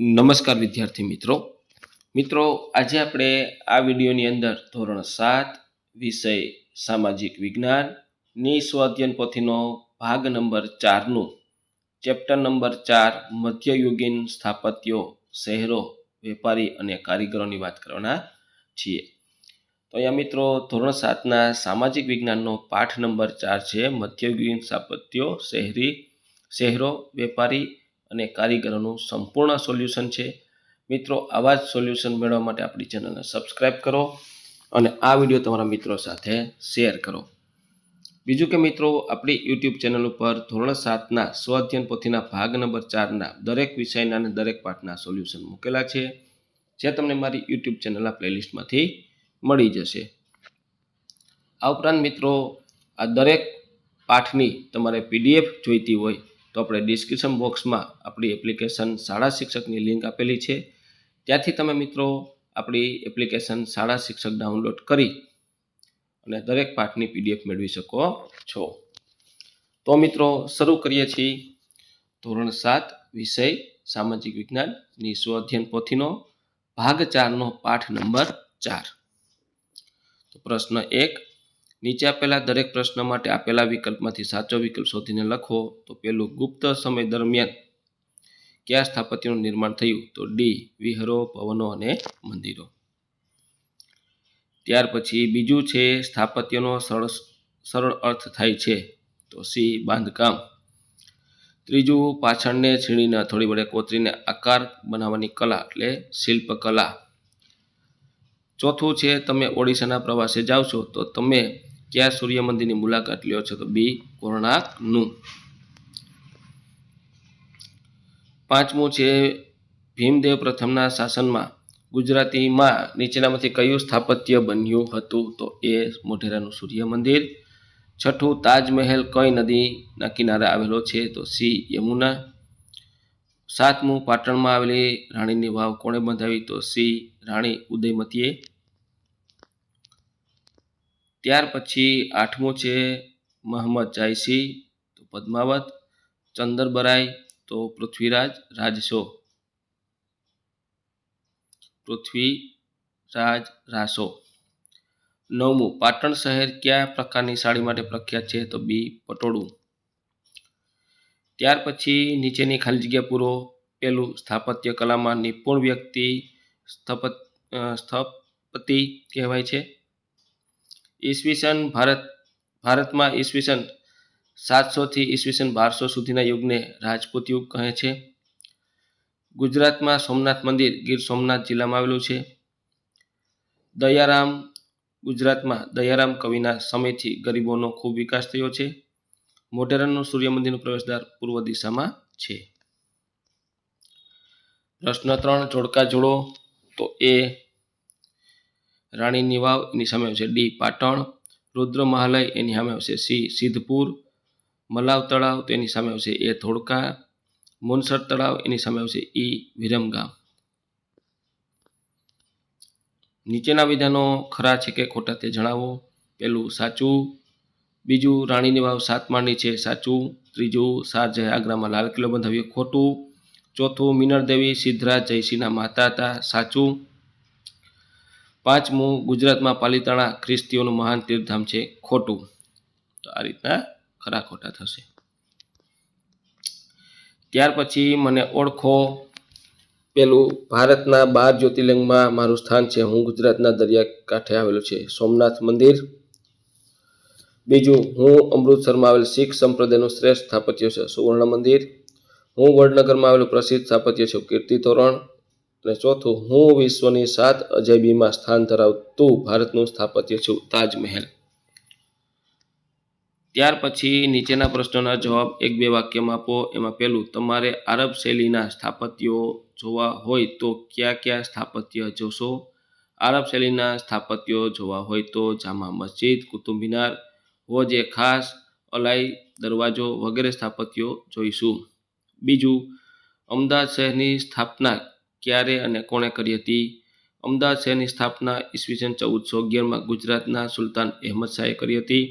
નમસ્કાર વિદ્યાર્થી મિત્રો. મિત્રો, આજે આપણે આ વિડીયોની અંદર ધોરણ સાત, વિષય સામાજિક વિજ્ઞાનની સ્વાધ્યન પોથીનો ભાગ નંબર ચારનું ચેપ્ટર નંબર ચાર, મધ્યયુગીન સ્થાપત્યો, શહેરો, વેપારી અને કારીગરોની વાત કરવાના છીએ. તો અહીંયા મિત્રો, ધોરણ સાતના સામાજિક વિજ્ઞાનનો પાઠ નંબર ચાર છે, મધ્યયુગીન સ્થાપત્યો, શહેરી, શહેરો, વેપારી અને કારીગરોનું સંપૂર્ણ સોલ્યુશન છે. મિત્રો, આવા જ સોલ્યુશન મેળવવા માટે આપણી ચેનલને સબસ્ક્રાઈબ કરો અને આ વીડિયો તમારા મિત્રો સાથે શેર કરો. બીજું કે મિત્રો, આપણી યુટ્યુબ ચેનલ ઉપર ધોરણ સાતના સ્વઅધ્યયન પોથીના ભાગ નંબર ચારના દરેક વિષયના અને દરેક પાઠના સોલ્યુશન મૂકેલા છે, જે તમને મારી યુટ્યુબ ચેનલના પ્લેલિસ્ટમાંથી મળી જશે. આ ઉપરાંત મિત્રો, આ દરેક પાઠની તમારે પીડીએફ જોઈતી હોય તો આપણે ડિસ્ક્રિપ્શન બોક્સમાં આપણી એપ્લિકેશન શાળા શિક્ષકની લિંક આપેલી છે. ત્યાંથી તમે મિત્રો આપણી એપ્લિકેશન શાળા શિક્ષક ડાઉનલોડ કરી અને દરેક પાઠની પીડીએફ મેળવી શકો છો. તો મિત્રો શરૂ કરીએ છીએ. ધોરણ સાત, વિષય, સામાજિક વિજ્ઞાનની સ્વઅધ્યયન પોથીનો ભાગ ચારનો પાઠ નંબર ચાર. તો પ્રશ્ન એક નીચે આપેલા દરેક પ્રશ્ન માટે આપેલા વિકલ્પમાંથી સાચો વિકલ્પ શોધીને લખો. તો પેલું ગુપ્ત સમય દરમિયાન કયા સ્થાપત્યનું નિર્માણ થયું? તો ડી, વિહરો ભવનો અને મંદિરો. ત્યાર પછી બીજું છે, સ્થાપત્યનો સરળ સરળ અર્થ થાય છે. તો સી, બાંધકામ. ત્રીજું, પાછળને છીણીને થોડી વડે કોતરીને આકાર બનાવવાની કલા, એટલે શિલ્પકલા. ચોથું છે, તમે ઓડિશાના પ્રવાસે જાઓ છો, તો તમે કયા સૂર્ય મંદિરની મુલાકાત લ્યો છો તો બી કોણાકનું પાંચમું છે, ભીમદેવ પ્રથમના શાસનમાં ગુજરાતીમાં નીચેનામાંથી કયું સ્થાપત્ય બન્યું હતું તો એ મોઢેરાનું સૂર્ય મંદિર છઠ્ઠું, તાજમહેલ કઈ નદીના કિનારે આવેલો છે તો સી યમુના. સાતમું, પાટણમાં આવેલી રાણીની વાવ કોણે બંધાવી તો સી રાણી ઉદયમતીએ. ત્યાર પછી આઠમું છે મહમ્મદ જાયસી, તો પદ્માવત ચંદરબરાય તો પૃથ્વીરાજ રાજસો પૃથ્વીરાજ રાસો નવમું, પાટણ શહેર કયા પ્રકારની સાડી માટે પ્રખ્યાત છે? તો બી, પટોળું. ત્યાર પછી નીચેની ખાલી જગ્યા પૂરો. પેલું, સ્થાપત્ય કલામાં નિપુણ વ્યક્તિ સ્થપત સ્થપતિ કહેવાય છે. ઈસવીસન ભારત, ભારતમાં ઈસવીસન સાતસોથી ઈસવીસન બારસો સુધીના યુગને રાજપૂત યુગ કહે છે. ગુજરાતમાં સોમનાથ મંદિર ગીર સોમનાથ જિલ્લામાં આવેલું છે. દયારામ, ગુજરાતમાં દયારામ કવિના સમયથી ગરીબોનો ખૂબ વિકાસ થયો છે. મોઢેરાનું સૂર્ય મંદિરનું પ્રવેશદ્વાર પૂર્વ દિશામાં છે. પ્રશ્ન ત્રણ, જોડકા જોડો. તો એ રાણીની વાવ, એની સામે આવશે ડી પાટણ, રુદ્ર મહાલય, એની સામે આવશે સી સિદ્ધપુર, મલાવ તળાવ, તો એની સામે આવશે એ ધોળકા, મુનસર તળાવ, એની સામે આવશે ઈ વિરમગામ. નીચેના વિધાનો ખરા છે કે ખોટા તે જણાવો. પેલું સાચું, બીજું રાણીની વાવ સાત માળની છે સાચું, ત્રીજું શાહજહાં આગ્રામાં લાલ કિલ્લો બંધાવ્યો ખોટું, ચોથું મિનર દેવી સિદ્ધરાજ જયસિંહના માતા હતા સાચું પાંચમું ગુજરાતમાં પાલિતાણા ખ્રિસ્તીઓનું મહાન તીર્થધામ છે ખોટું. તો આ રીતના ખરા ખોટા થશે. ત્યાર પછી મને ઓળખો પેલું ભારતના બાર જ્યોતિર્લિંગમાં મારું સ્થાન છે. હું ગુજરાતના દરિયા કાંઠે આવેલું છે. સોમનાથ મંદિર. બીજું, હું અમૃતસરમાં આવેલ શીખ સંપ્રદાયનું શ્રેષ્ઠ સ્થાપત્ય છે સુવર્ણ મંદિર. હું વડનગરમાં આવેલું પ્રસિદ્ધ સ્થાપત્ય છું કીર્તિ તોરણ અને ચોથું, હું વિશ્વની સાત અજાયબીમાં સ્થાન ધરાવતું ભારતનું સ્થાપત્ય છું, તાજમહેલ. ત્યાર પછી નીચેના પ્રશ્નોના જવાબ એક બે વાક્યમાં આપો. એમાં પહેલું, તમારે આરબ શૈલીના સ્થાપત્યો જોવા હોય તો કયા કયા સ્થાપત્ય જોશો? આરબ શૈલીના સ્થાપત્યો જોવા હોય તો જામા મસ્જિદ કુતુબ મિનાર હોજ ખાસ, અલાઈ, દરવાજો વગેરે સ્થાપત્યો જોઈશું. બીજું, અમદાવાદ શહેરની સ્થાપના ક્યારે અને કોણે કરી હતી? અમદાવાદ શહેરની સ્થાપના ઈસવીસન ચૌદસો અગિયારમાં ગુજરાતના સુલતાન અહેમદ શાહે કરી હતી.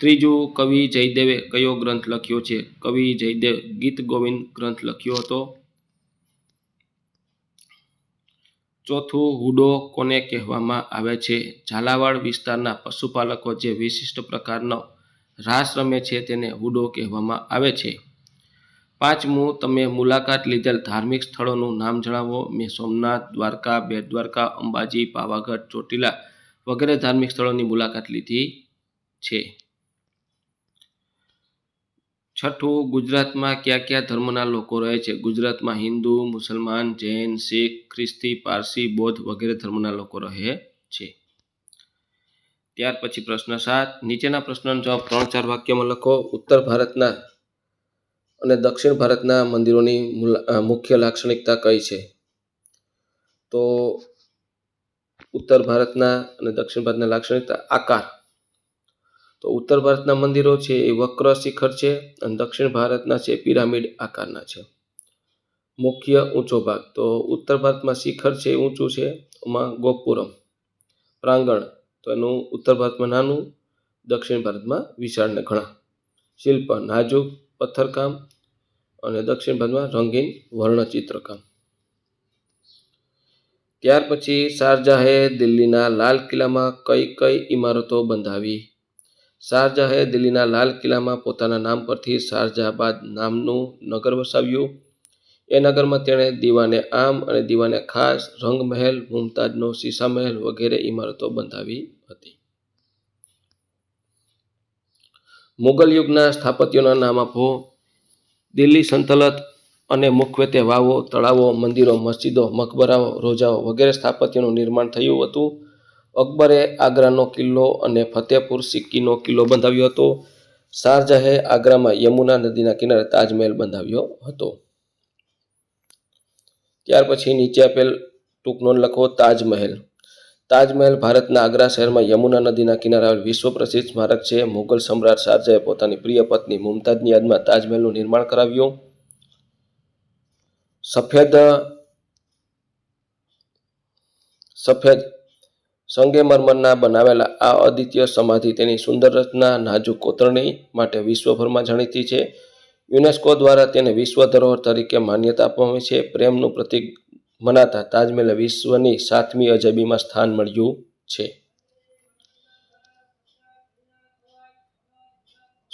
ત્રીજું કવિ જયદેવે કયો ગ્રંથ લખ્યો છે? કવિ જયદેવ ગીત ગોવિંદ ગ્રંથ લખ્યો હતો. ચોથું હુડો કોને કહેવામાં આવે છે? ઝાલાવાડ વિસ્તારના પશુપાલકો જે વિશિષ્ટ પ્રકારનો રાસ રમે છે તેને હુડો કહેવામાં આવે છે. પાંચમું, તમે મુલાકાત લીધેલ ધાર્મિક સ્થળોનું નામ જણાવો. મેં સોમનાથ, દ્વારકા, બેટ દ્વારકા, અંબાજી, પાવાગઢ, ચોટીલા વગેરે ધાર્મિક સ્થળોની મુલાકાત લીધી છે. છઠ્ઠું, ગુજરાતમાં કયા કયા ધર્મના લોકો રહે છે? ગુજરાતમાં હિન્દુ, મુસલમાન, જૈન, શીખ, ખ્રિસ્તી, પારસી, બૌદ્ધ વગેરે ધર્મના લોકો રહે છે. ત્યાર પછી પ્રશ્ન સાત. નીચેના પ્રશ્નનો જવાબ ત્રણ ચાર વાક્યમાં લખો. ઉત્તર ભારતના અને દક્ષિણ ભારતના મંદિરોની મુખ્ય લાક્ષણિકતા કઈ છે? તો ઉત્તર ભારતના અને દક્ષિણ ભારતના લાક્ષણિકતા આકાર. તો ઉત્તર ભારતના મંદિરો છે એ વક્ર શિખર છે અને દક્ષિણ ભારતના છે પિરામિડ આકારના છે. મુખ્ય ઊંચો ભાગ. તો ઉત્તર ભારતમાં શિખર છે ઊંચું છે, એમાં ગોપુરમ. પ્રાંગણ. તો એનું ઉત્તર ભારતમાં નાનું, દક્ષિણ ભારતમાં વિશાળ ને ઘણા. શિલ્પ, નાજુક, પથ્થરકામ અને દક્ષિણ ભારતમાં રંગીન વર્ણચિત્રકામ. ત્યાર પછી શારજાહે દિલ્હીના લાલ કિલ્લામાં કઈ કઈ ઇમારતો બંધાવી? શારજાહે દિલ્હીના લાલ કિલ્લામાં પોતાના નામ પરથી શારજહાબાદ નામનું નગર વસાવ્યું. એ નગરમાં તેણે દીવાને આમ અને દીવાને ખાસ રંગમહેલ, મુમતાજનો સીસા મહેલ વગેરે ઇમારતો બંધાવી હતી. મુગલ યુગના સ્થાપત્યોના નામ આપો. દિલ્હી સંતલત અને મુખ્યત્વે વાવો, તળાવો, મંદિરો, મસ્જિદો, મકબરાઓ, રોજાઓ વગેરે સ્થાપત્યનું નિર્માણ થયું હતું. અકબરે આગ્રાનો કિલ્લો અને ફતેહપુર સિક્કીનો કિલ્લો બંધાવ્યો હતો. શારજહાએ આગ્રામાં યમુના નદીના કિનારે તાજમહેલ બંધાવ્યો હતો. ત્યાર પછી નીચે આપેલ ટૂંક નોંધ લખો તાજમહેલ. તાજમહેલ ભારતના આગ્રા શહેરમાં યમુના નદીના કિનારે આવેલ વિશ્વ પ્રસિદ્ધ સ્મારક છે. મુઘલ સમ્રાટ શારજહાએ પોતાની પ્રિય પત્ની મુમતાજની યાદમાં તાજમહેલનું નિર્માણ કરાવ્યું. સફેદ સફેદ સંગેમરમરના બનાવેલા આ અદ્વિતીય સમાધિ તેની સુંદર રચના, નાજુક કોતરણી માટે વિશ્વભરમાં જાણીતી છે. યુનેસ્કો દ્વારા તેને વિશ્વ ધરોહર તરીકે માન્યતા આપવામાં છે. પ્રેમનું પ્રતીક મનાતા તાજમહેલ વિશ્વની સાતમી અજાયબીમાં સ્થાન મળ્યું છે.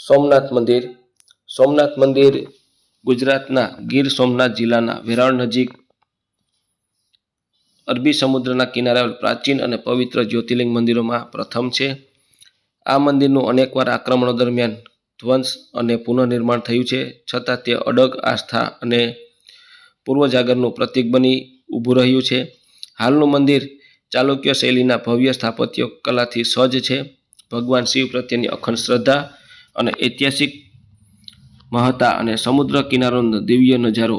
સોમનાથ મંદિર. સોમનાથ મંદિર ગુજરાતના ગીર સોમનાથ જિલ્લાના વેરાણ નજીક અરબી સમુદ્રના કિનારે આવેલ પ્રાચીન અને પવિત્ર જ્યોતિર્લિંગ મંદિરોમાં પ્રથમ છે. આ મંદિરનું અનેકવાર આક્રમણો દરમિયાન ધ્વંસ અને પુનઃનિર્માણ થયું છે. છતાં તે અડગ આસ્થા અને પૂર્વજાગરનું પ્રતીક બની ઊભું રહ્યું છે. હાલનું મંદિર ચાલુક્ય શૈલીના ભવ્ય સ્થાપત્ય કલાથી સજ્જ છે. ભગવાન શિવ પ્રત્યેની અખંડ શ્રદ્ધા અને ઐતિહાસિક મહત્તા અને સમુદ્ર કિનારોનો દિવ્ય નજારો,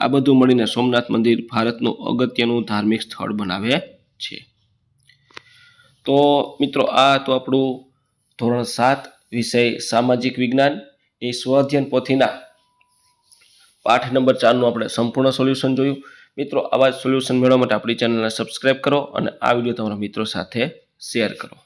આ બધું મળીને સોમનાથ મંદિર ભારતનું અગત્યનું ધાર્મિક સ્થળ બનાવે છે. તો મિત્રો, આ તો આપણું ધોરણ સાત વિષય સામાજિક વિજ્ઞાન. એ સ્વઅધ્યયન પોથીના પાઠ નંબર ચારનું આપણે સંપૂર્ણ સોલ્યુશન જોયું. મિત્રો, આવા સોલ્યુશન મેળવવા માટે આપણી ચેનલને સબસ્ક્રાઈબ કરો અને આ વીડિયો તમારા મિત્રો સાથે શેર કરો.